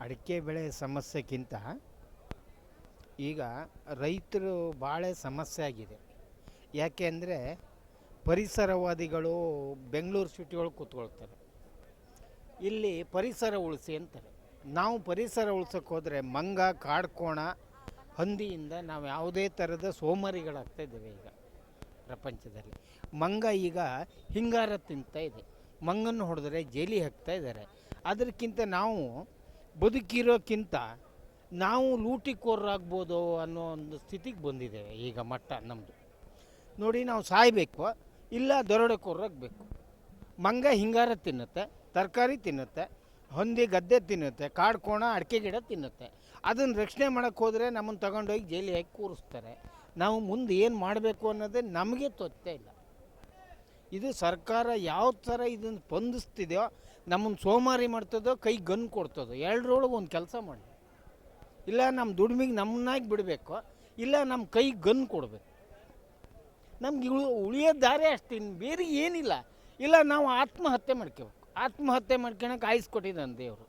ಅಡಿಕೆ ಬೆಳೆ ಸಮಸ್ಯೆಗಿಂತ ಈಗ ರೈತರು ಭಾಳ ಸಮಸ್ಯೆ ಆಗಿದೆ. ಯಾಕೆ ಅಂದರೆ ಪರಿಸರವಾದಿಗಳು ಬೆಂಗಳೂರು ಸಿಟಿ ಒಳಗೆ ಕೂತ್ಕೊಳ್ತಾರೆ. ಇಲ್ಲಿ ಪರಿಸರ ಉಳಿಸಿ ಅಂತಾರೆ. ನಾವು ಪರಿಸರ ಉಳ್ಸೋಕ್ಕೆ ಹೋದರೆ ಮಂಗ, ಕಾಡ್ಕೋಣ, ಹಂದಿಯಿಂದ ನಾವು ಯಾವುದೇ ಥರದ ಸೋಮಾರಿಗಳಾಗ್ತಾ ಇದ್ದೇವೆ ಈಗ ಪ್ರಪಂಚದಲ್ಲಿ. ಮಂಗ ಈಗ ಹಿಂಗಾರ ತಿಂತಾ ಇದೆ. ಮಂಗನ್ನು ಹೊಡೆದ್ರೆ ಜೈಲಿ ಹಾಕ್ತಾ ಇದ್ದಾರೆ. ಅದಕ್ಕಿಂತ ನಾವು ಬದುಕಿರೋಕ್ಕಿಂತ ನಾವು ಲೂಟಿಕೋರರಾಗ್ಬೋದು ಅನ್ನೋ ಒಂದು ಸ್ಥಿತಿಗೆ ಬಂದಿದ್ದೇವೆ ಈಗ ಮಟ್ಟ ನಮ್ಮದು ನೋಡಿ ನಾವು ಸಾಯಬೇಕು, ಇಲ್ಲ ದರೋಡೆಕೋರರಾಗಬೇಕು. ಮಂಗ ಹಿಂಗಾರ ತಿನ್ನುತ್ತೆ, ತರಕಾರಿ ತಿನ್ನುತ್ತೆ, ಹೊಂದಿ ಗದ್ದೆ ತಿನ್ನುತ್ತೆ, ಕಾಡು ಕೋಣ, ಅಡಿಕೆ ಗಿಡ ತಿನ್ನುತ್ತೆ. ಅದನ್ನು ರಕ್ಷಣೆ ಮಾಡೋಕ್ಕೆ ಹೋದರೆ ನಮ್ಮನ್ನು ತಗೊಂಡೋಗಿ ಜೈಲಿಗೆ ಹಾಕಿ ಕೂರಿಸ್ತಾರೆ. ನಾವು ಮುಂದೆ ಏನು ಮಾಡಬೇಕು ಅನ್ನೋದೇ ನಮಗೆ ತೊತ್ತೇ ಇಲ್ಲ. ಇದು ಸರ್ಕಾರ ಯಾವ ಥರ ಇದನ್ನು ಸ್ಪಂದಿಸ್ತಿದೆಯೋ ನಮ್ಮನ್ನು ಸೋಮಾರಿ ಮಾಡ್ತದೋ ಕೈ ಗನ್ ಕೊಡ್ತದೋ ಎರಡರೊಳಗೆ ಒಂದು ಕೆಲಸ ಮಾಡಿ. ಇಲ್ಲ ನಮ್ಮ ದುಡಿಮೆಗೆ ನಮ್ಮನ್ನಾಗಿ ಬಿಡಬೇಕು ಇಲ್ಲ ನಮ್ಮ ಕೈ ಗನ್ ಕೊಡಬೇಕು. ನಮ್ಗೆ ಉಳಿ ಉಳಿಯೋ ದಾರಿ ಅಷ್ಟೇ ಇನ್ನು ಬೇರೆ ಏನಿಲ್ಲ. ಇಲ್ಲ ನಾವು ಆತ್ಮಹತ್ಯೆ ಮಾಡ್ಕೋಬೇಕು. ಆತ್ಮಹತ್ಯೆ ಮಾಡ್ಕೊಳಕ್ಕೆ ಆಯ್ಸ್ ಕೊಟ್ಟಿದ್ದಾನೆ ದೇವರು.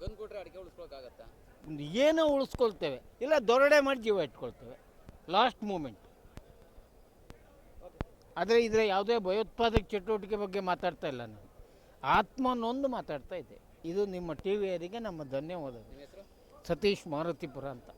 ಗನ್ ಕೊಟ್ಟರೆ ಅಡಿಕೆ ಉಳಿಸ್ಕೊಳಕ್ಕಾಗತ್ತಾ? ಏನೋ ಉಳಿಸ್ಕೊಳ್ತೇವೆ? ಇಲ್ಲ ದೊರಡೆ ಮಾಡಿ ಜೀವ ಇಟ್ಕೊಳ್ತೇವೆ. ಲಾಸ್ಟ್ ಮೂಮೆಂಟ್ ಆದರೆ ಇದರ ಯಾವುದೇ ಭಯೋತ್ಪಾದಕ ಚಟುವಟಿಕೆ ಬಗ್ಗೆ ಮಾತಾಡ್ತಾ ಇಲ್ಲ ನಾನು. ಆತ್ಮನೊಂದು ಮಾತಾಡ್ತಾ ಇದ್ದೆ ಇದು ನಿಮ್ಮ ಟಿ ವಿಯರಿಗೆ ನಮ್ಮ ಧನ್ಯವಾದಗಳು. ಸತೀಶ್ ಮಾರುತಿಪುರ ಅಂತ.